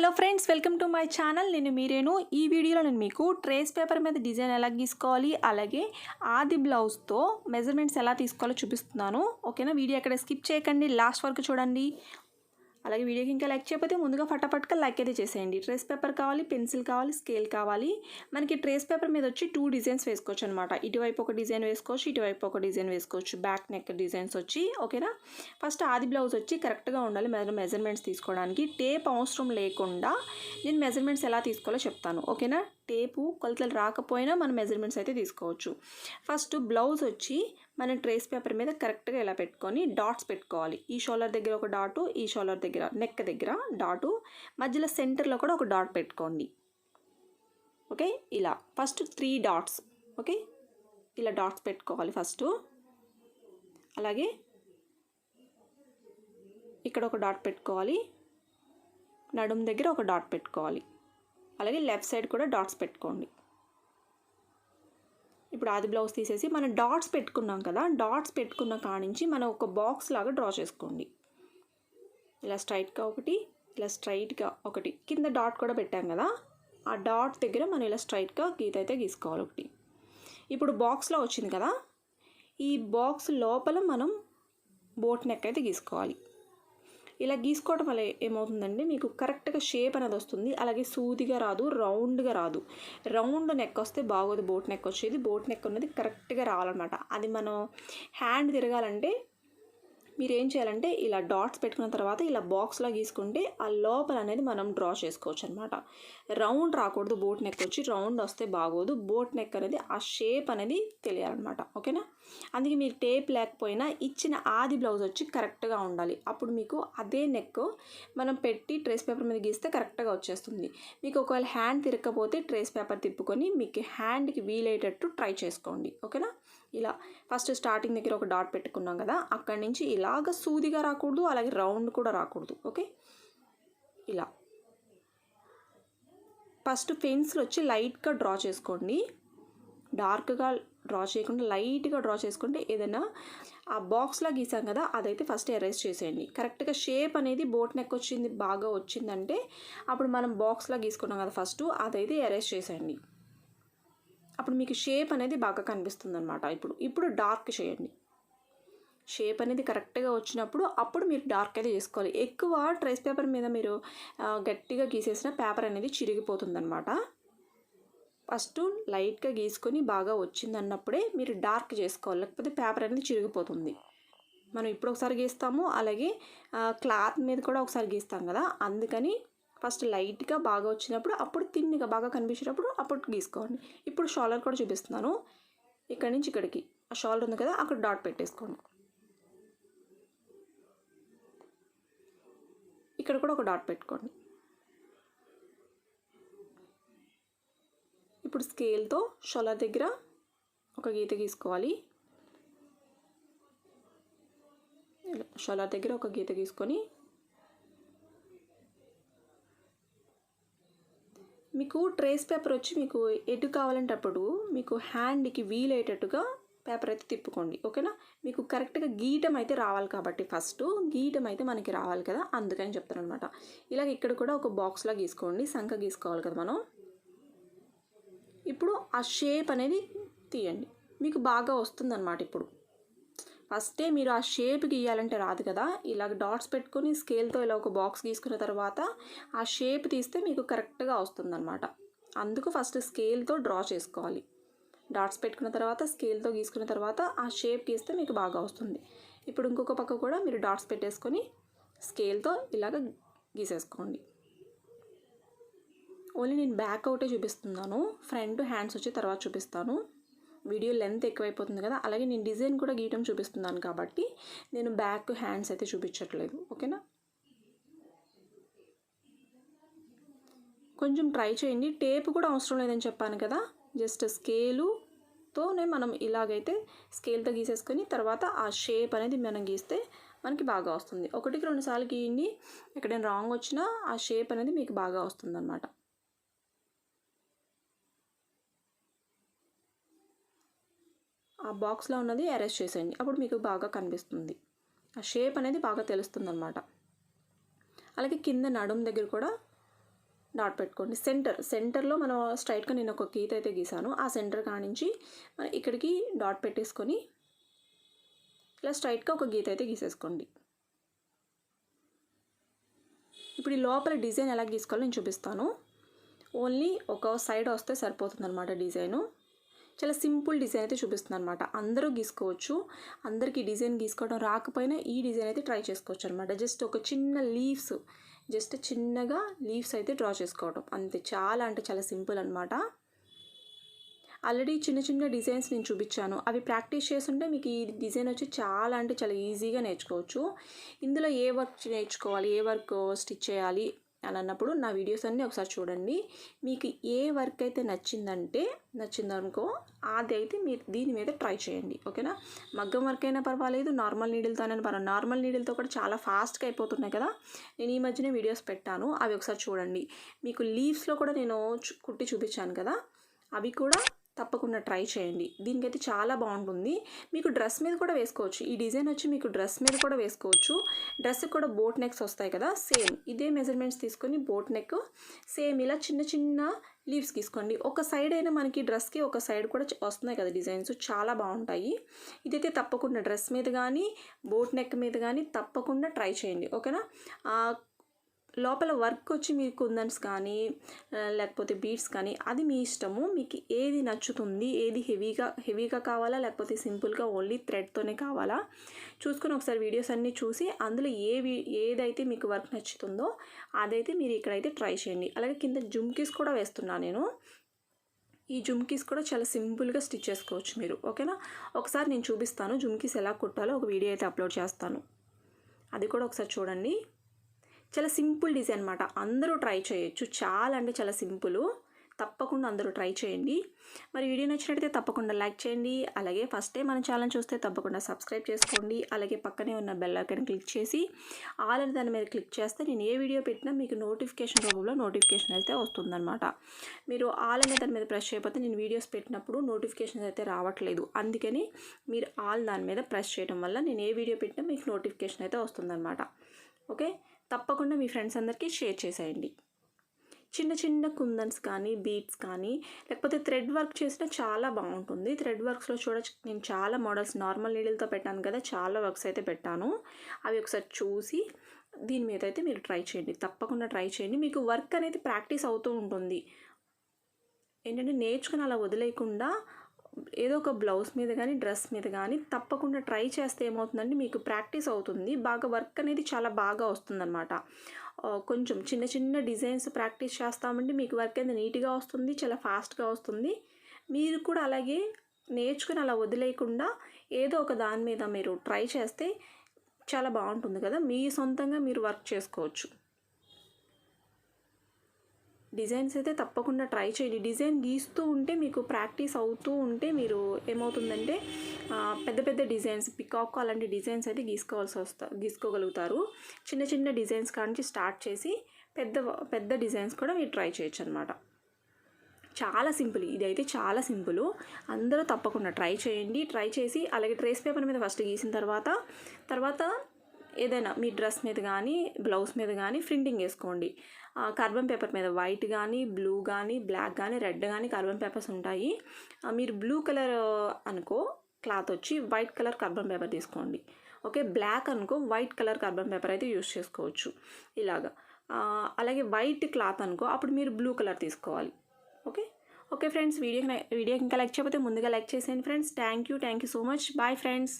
Hello friends welcome to my channel. నేను మీరేను ఈ వీడియోలో నేను మీకు ట్రేస్ పేపర్ మీద డిజైన్ ఎలా గీసుకోవాలి అలాగే ఆది బ్లౌజ్తో మెజర్మెంట్స్ ఎలా తీసుకోవాలో చూపిస్తున్నాను. ఓకేనా? వీడియో ఎక్కడ స్కిప్ చేయకండి. లాస్ట్ వరకు చూడండి. అలాగే వీడియోకి ఇంకా లైక్ చేయకపోతే ముందుగా ఫటాఫట్గా లైక్ అయితే చేసేయండి. ట్రేస్ పేపర్ కావాలి పెన్సిల్ కావాలి స్కేల్ కావాలి. మనకి ట్రేస్ పేపర్ మీద వచ్చి టూ డిజైన్స్ వేసుకోవచ్చు అనమాట ఇటువైపు ఒక డిజైన్ వేసుకోవచ్చు ఇటువైపు ఒక డిజైన్ వేసుకోవచ్చు. బ్యాక్ నెక్ డిజైన్స్ వచ్చి ఓకేనా? ఫస్ట్ ఆది బ్లౌజ్ వచ్చి కరెక్ట్గా ఉండాలి. మెజర్ మెజర్మెంట్స్ తీసుకోవడానికి. టేప్ అవసరం లేకుండా నేను మెజర్మెంట్స్ ఎలా తీసుకోవాలో చెప్తాను. ఓకేనా? టేపు కొలతలు రాకపోయినా మనం మెజర్మెంట్స్ అయితే తీసుకోవచ్చు. ఫస్ట్ బ్లౌజ్ వచ్చి మనం ట్రేస్ పేపర్ మీద కరెక్ట్గా ఇలా పెట్టుకొని డాట్స్ పెట్టుకోవాలి. ఈ షోల్డర్ దగ్గర ఒక డాటు ఈ షోల్డర్ దగ్గర నెక్ దగ్గర డాటు మధ్యలో సెంటర్లో కూడా ఒక డాట్ పెట్టుకోండి. ఓకే ఇలా. ఫస్ట్ త్రీ డాట్స్ ఓకే ఇలా డాట్స్ పెట్టుకోవాలి ఫస్ట్ అలాగే ఇక్కడ ఒక డాట్ పెట్టుకోవాలి. నడుము దగ్గర ఒక డాట్ పెట్టుకోవాలి. అలాగే లెఫ్ట్ సైడ్ కూడా డాట్స్ పెట్టుకోండి. ఇప్పుడు ఆది బ్లౌజ్ తీసేసి మనం డాట్స్ పెట్టుకున్నాం కదా డాట్స్ పెట్టుకున్న కానించి మనం ఒక బాక్స్ లాగా డ్రా చేసుకోండి. ఇలా స్ట్రైట్గా ఒకటి ఇలా స్ట్రైట్గా ఒకటి. కింద డాట్ కూడా పెట్టాం కదా ఆ డాట్ దగ్గర మనం ఇలా స్ట్రైట్గా గీత అయితే గీసుకోవాలి ఒకటి. ఇప్పుడు బాక్స్లో వచ్చింది కదా ఈ బాక్స్ లోపల మనం బోట్ నెక్ అయితే గీసుకోవాలి. ఇలా గీసుకోవడం వల్ల ఏమవుతుందంటే మీకు కరెక్ట్గా షేప్ అనేది వస్తుంది. అలాగే సూదిగా రాదు రౌండ్గా రాదు. రౌండ్ నెక్ వస్తే బాగోదు బోట్ నెక్ వచ్చేది. బోట్ నెక్ అనేది కరెక్ట్గా రావాలన్నమాట. అది మనం హ్యాండ్ తిరగాలంటే మీరు ఏం చేయాలంటే ఇలా డాట్స్ పెట్టుకున్న తర్వాత ఇలా బాక్స్లో గీసుకుంటే ఆ లోపల అనేది మనం డ్రా చేసుకోవచ్చు అనమాట రౌండ్ రాకూడదు బోట్ నెక్ వచ్చి రౌండ్ వస్తే బాగోదు. బోట్ నెక్ అనేది ఆ షేప్ అనేది తెలియాలన్నమాట ఓకేనా? అందుకే మీరు టేప్ లేకపోయినా ఇచ్చిన ఆది బ్లౌజ్ వచ్చి కరెక్ట్గా ఉండాలి. అప్పుడు మీకు అదే నెక్ మనం పెట్టి ట్రేస్ పేపర్ మీద గీస్తే కరెక్ట్గా వచ్చేస్తుంది. మీకు ఒకవేళ హ్యాండ్ తిరగకపోతే ట్రేస్ పేపర్ తిప్పుకొని మీకు హ్యాండ్కి వీలయ్యేటట్టు ట్రై చేసుకోండి. ఓకేనా? ఇలా ఫస్ట్ స్టార్టింగ్ దగ్గర ఒక డాట్ పెట్టుకున్నాం కదా అక్కడి నుంచి ఇలాగ సూదిగా రాకూడదు అలాగే రౌండ్ కూడా రాకూడదు ఓకే? ఇలా. ఫస్ట్ పెన్సిల్ వచ్చి లైట్గా డ్రా చేసుకోండి. డార్క్గా డ్రా చేయకుండా లైట్గా డ్రా చేసుకుంటే ఏదైనా ఆ బాక్స్లా గీసాం కదా అదైతే ఫస్ట్ ఎరేజ్ చేసేయండి. కరెక్ట్గా షేప్ అనేది బోట్ నెక్ వచ్చింది బాగా వచ్చిందంటే అప్పుడు మనం బాక్స్లో గీసుకున్నాం కదా ఫస్ట్ అదైతే ఎరేజ్ చేసేయండి. అప్పుడు మీకు షేప్ అనేది బాగా కనిపిస్తుంది అనమాట ఇప్పుడు ఇప్పుడు డార్క్ చేయండి షేప్ అనేది కరెక్ట్గా వచ్చినప్పుడు అప్పుడు మీరు డార్క్ అయితే చేసుకోవాలి. ఎక్కువ ట్రేస్ పేపర్ మీద మీరు గట్టిగా గీసేసిన పేపర్ అనేది చిరిగిపోతుందనమాట ఫస్ట్ లైట్గా గీసుకొని బాగా వచ్చింది అన్నప్పుడే మీరు డార్క్ చేసుకోవాలి. లేకపోతే పేపర్ అనేది చిరిగిపోతుంది. మనం ఇప్పుడు ఒకసారి గీస్తాము. అలాగే క్లాత్ మీద కూడా ఒకసారి గీస్తాం కదా. అందుకని ఫస్ట్ లైట్గా బాగా వచ్చినప్పుడు అప్పుడు తిన్నిగా బాగా కనిపించినప్పుడు అప్పుడు గీసుకోండి. ఇప్పుడు షోలర్ కూడా చూపిస్తున్నాను. ఇక్కడి నుంచి ఇక్కడికి. ఆ షోలర్ ఉంది కదా అక్కడ డాట్ పెట్టేసుకోండి. ఇక్కడ కూడా ఒక డాట్ పెట్టుకోండి. ఇప్పుడు స్కేల్తో షోలర్ దగ్గర ఒక గీత గీసుకోవాలి. షోలర్ దగ్గర ఒక గీత గీసుకొని మీకు ట్రేస్ పేపర్ వచ్చి మీకు ఎటు కావాలంటే అప్పుడు మీకు హ్యాండ్కి వీలయ్యేటట్టుగా పేపర్ అయితే తిప్పుకోండి ఓకేనా? మీకు కరెక్ట్గా గీయటం అయితే రావాలి కాబట్టి ఫస్ట్ గీయటం అయితే మనకి రావాలి కదా అందుకని చెప్తాను అనమాట ఇలాగ ఇక్కడ కూడా ఒక బాక్స్లా గీసుకోండి సంఖ గీసుకోవాలి కదా మనం. ఇప్పుడు ఆ షేప్ అనేది తీయండి. మీకు బాగా వస్తుందన్నమాట ఇప్పుడు. ఫస్టే మీరు ఆ షేప్ గీయాలంటే రాదు కదా. ఇలాగ డాట్స్ పెట్టుకొని స్కేల్తో ఇలా ఒక బాక్స్ గీసుకున్న తర్వాత ఆ షేప్ తీస్తే మీకు కరెక్ట్గా వస్తుందన్నమాట. అందుకు ఫస్ట్ స్కేల్తో డ్రా చేసుకోవాలి. డాట్స్ పెట్టుకున్న తర్వాత స్కేల్తో గీసుకున్న తర్వాత ఆ షేప్ గీస్తే మీకు బాగా వస్తుంది. ఇప్పుడు ఇంకొక పక్క కూడా మీరు డాట్స్ పెట్టేసుకొని స్కేల్తో ఇలాగ గీసేసుకోండి. ఓన్లీ నేను బ్యాక్ అవుటే చూపిస్తున్నాను. ఫ్రంట్ హ్యాండ్స్ వచ్చి తర్వాత చూపిస్తాను. వీడియో లెంత్ ఎక్కువైపోతుంది కదా అలాగే నేను డిజైన్ కూడా గీయటం చూపిస్తున్నాను కాబట్టి నేను బ్యాక్ హ్యాండ్స్ అయితే చూపించట్లేదు ఓకేనా? కొంచెం ట్రై చేయండి. టేప్ కూడా అవసరం లేదని చెప్పాను కదా జస్ట్ స్కేలుతోనే మనం ఇలాగైతే స్కేల్తో గీసేసుకొని తర్వాత ఆ షేప్ అనేది మనం గీస్తే మనకి బాగా వస్తుంది. ఒకటికి రెండు సార్లు గీయండి ఎక్కడైనా రాంగ్ వచ్చినా ఆ షేప్ అనేది మీకు బాగా వస్తుంది ఆ బాక్స్లో ఉన్నది అరెస్ట్ చేసేయండి. అప్పుడు మీకు బాగా కనిపిస్తుంది. ఆ షేప్ అనేది బాగా తెలుస్తుంది అనమాట అలాగే కింద నడుం దగ్గర కూడా డాట్ పెట్టుకోండి. సెంటర్ సెంటర్లో మనం స్ట్రైట్గా నేను ఒక గీత అయితే గీసాను. ఆ సెంటర్ కానించి మనం ఇక్కడికి డాట్ పెట్టేసుకొని ఇలా స్ట్రైట్గా ఒక గీత అయితే గీసేసుకోండి. ఇప్పుడు ఈ లోపల డిజైన్ ఎలా గీసుకోవాలో నేను చూపిస్తాను. ఓన్లీ ఒక సైడ్ వస్తే సరిపోతుంది అనమాట డిజైను. చాలా సింపుల్ డిజైన్ అయితే చూపిస్తుంది అనమాట అందరూ గీసుకోవచ్చు. అందరికీ డిజైన్ గీసుకోవడం రాకపోయినా ఈ డిజైన్ అయితే ట్రై చేసుకోవచ్చు అనమాట జస్ట్ ఒక చిన్న లీవ్స్ జస్ట్ చిన్నగా లీవ్స్ అయితే డ్రా చేసుకోవడం. అంతే. చాలా అంటే చాలా సింపుల్ అనమాట ఆల్రెడీ చిన్న చిన్న డిజైన్స్ నేను చూపించాను. అవి ప్రాక్టీస్ చేస్తుంటే మీకు ఈ డిజైన్ వచ్చి చాలా అంటే చాలా ఈజీగా నేర్చుకోవచ్చు. ఇందులో ఏ వర్క్ నేర్చుకోవాలి? ఏ వర్క్ స్టిచ్ చేయాలి? అని అన్నప్పుడు నా వీడియోస్ అన్నీ ఒకసారి చూడండి. మీకు ఏ వర్క్ అయితే నచ్చిందంటే నచ్చిందనుకో అది అయితే మీరు దీని మీద ట్రై చేయండి. ఓకేనా? మగ్గం వర్క్ అయినా పర్వాలేదు నార్మల్ నీడిల్తోనైనా పర్వాలేదు. నార్మల్ నీడిల్తో కూడా చాలా ఫాస్ట్గా అయిపోతున్నాయి కదా? నేను ఈ మధ్యనే వీడియోస్ పెట్టాను. అవి ఒకసారి చూడండి. మీకు లీవ్స్లో కూడా నేను కుట్టి చూపించాను కదా? అవి కూడా తప్పకుండా ట్రై చేయండి. దీనికైతే చాలా బాగుంటుంది. మీకు డ్రెస్ మీద కూడా వేసుకోవచ్చు. ఈ డిజైన్ వచ్చి మీకు డ్రెస్ మీద కూడా వేసుకోవచ్చు. డ్రెస్ కూడా బోట్ నెక్స్ వస్తాయి కదా సేమ్. ఇదే మెజర్మెంట్స్ తీసుకొని బోట్ నెక్ సేమ్ ఇలా చిన్న చిన్న లీవ్స్ తీసుకోండి ఒక సైడ్ అయినా మనకి డ్రెస్కి ఒక సైడ్ కూడా వస్తున్నాయి కదా డిజైన్స్. చాలా బాగుంటాయి. ఇదైతే తప్పకుండా డ్రెస్ మీద కానీ బోట్ నెక్ మీద కానీ తప్పకుండా ట్రై చేయండి. ఓకేనా? లోపల వర్క్ వచ్చి మీకు కుందన్స్ కానీ లేకపోతే బీట్స్ కానీ అది మీ ఇష్టము. మీకు ఏది నచ్చుతుంది ఏది హెవీగా హెవీగా కావాలా లేకపోతే సింపుల్గా ఓన్లీ థ్రెడ్తోనే కావాలా? చూసుకొని ఒకసారి వీడియోస్ అన్నీ చూసి అందులో ఏ ఏదైతే మీకు వర్క్ నచ్చుతుందో అదైతే మీరు ఇక్కడైతే ట్రై చేయండి. అలాగే కింద జుమ్కీస్ కూడా వేస్తున్నాను నేను. ఈ జుమ్కీస్ కూడా చాలా సింపుల్గా స్టిచ్ చేసుకోవచ్చు మీరు. ఓకేనా? ఒకసారి నేను చూపిస్తాను జుమ్కీస్ ఎలా కుట్టాలో ఒక వీడియో అయితే అప్లోడ్ చేస్తాను. అది కూడా ఒకసారి చూడండి. చాలా సింపుల్ డిజైన్ అనమాట అందరూ ట్రై చేయొచ్చు. చాలా అంటే చాలా సింపుల్. తప్పకుండా అందరూ ట్రై చేయండి. మరి వీడియో నచ్చినట్టయితే తప్పకుండా లైక్ చేయండి. అలాగే ఫస్ట్ టైం మన ఛానల్ చూస్తే తప్పకుండా సబ్స్క్రైబ్ చేసుకోండి. అలాగే పక్కనే ఉన్న బెల్ ఐకాన్ క్లిక్ చేసి ఆల్ అని దాని మీద క్లిక్ చేస్తే నేను ఏ వీడియో పెట్టినా మీకు నోటిఫికేషన్ రూపంలో నోటిఫికేషన్ అయితే వస్తుందన్నమాట. మీరు ఆల్ అనే దాని మీద ప్రెస్ చేయకపోతే నేను వీడియోస్ పెట్టినప్పుడు నోటిఫికేషన్ అయితే రావట్లేదు. అందుకని మీరు ఆల్ దాని మీద ప్రెస్ చేయడం వల్ల నేను ఏ వీడియో పెట్టినా మీకు నోటిఫికేషన్ అయితే వస్తుందన్నమాట. ఓకే? తప్పకుండా మీ ఫ్రెండ్స్ అందరికీ షేర్ చేసేయండి. చిన్న చిన్న కుందన్స్ కానీ బీట్స్ కానీ లేకపోతే థ్రెడ్ వర్క్ చేసినా చాలా బాగుంటుంది. థ్రెడ్ వర్క్స్లో చూడ నేను చాలా మోడల్స్ నార్మల్ నీడిల్తో పెట్టాను కదా చాలా వర్క్స్ అయితే పెట్టాను. అవి ఒకసారి చూసి దీని మీద అయితే మీరు ట్రై చేయండి. తప్పకుండా ట్రై చేయండి. మీకు వర్క్ అనేది ప్రాక్టీస్ అవుతూ ఉంటుంది. ఏంటంటే నేర్చుకుని అలా వదిలేయకుండా ఏదో ఒక బ్లౌజ్ మీద కానీ డ్రెస్ మీద కానీ తప్పకుండా ట్రై చేస్తే ఏమవుతుందంటే మీకు ప్రాక్టీస్ అవుతుంది. బాగా వర్క్ అనేది చాలా బాగా వస్తుందన్నమాట. కొంచెం చిన్న చిన్న డిజైన్స్ ప్రాక్టీస్ చేస్తామంటే మీకు వర్క్ అనేది నీట్గా వస్తుంది చాలా ఫాస్ట్గా వస్తుంది. మీరు కూడా అలాగే నేర్చుకుని అలా వదిలేయకుండా ఏదో ఒక దాని మీద మీరు ట్రై చేస్తే చాలా బాగుంటుంది కదా. మీ సొంతంగా మీరు వర్క్ చేసుకోవచ్చు. డిజైన్స్ అయితే తప్పకుండా ట్రై చేయండి. డిజైన్ గీస్తూ ఉంటే మీకు ప్రాక్టీస్ అవుతూ ఉంటే మీరు ఏమవుతుందంటే పెద్ద పెద్ద డిజైన్స్ పికాక్ అలాంటి డిజైన్స్ అయితే గీసుకోవాల్సి వస్తా గీసుకోగలుగుతారు. చిన్న చిన్న డిజైన్స్ కానించి స్టార్ట్ చేసి పెద్ద పెద్ద డిజైన్స్ కూడా మీరు ట్రై చేయొచ్చు అనమాట చాలా సింపుల్ ఇది అయితే చాలా సింపుల్. అందరూ తప్పకుండా ట్రై చేయండి. ట్రై చేసి అలాగే ట్రేస్ పేపర్ మీద ఫస్ట్ గీసిన తర్వాత తర్వాత ఏదైనా మీ డ్రెస్ మీద కానీ బ్లౌజ్ మీద కానీ ప్రింటింగ్ వేసుకోండి. కార్బన్ పేపర్ మీద వైట్ కానీ బ్లూ కానీ బ్లాక్ కానీ రెడ్ కానీ కార్బన్ పేపర్స్ ఉంటాయి. మీరు బ్లూ కలర్ అనుకో క్లాత్ వచ్చి వైట్ కలర్ కార్బన్ పేపర్ తీసుకోండి. ఓకే? బ్లాక్ అనుకో వైట్ కలర్ కార్బన్ పేపర్ అయితే యూస్ చేసుకోవచ్చు. ఇలాగా. అలాగే వైట్ క్లాత్ అనుకో అప్పుడు మీరు బ్లూ కలర్ తీసుకోవాలి. Okay? Okay friends video video ఇంకా లైక్ చేయకపోతే ముందుగా లైక్ చేసేయండి friends thank you thank you so much bye friends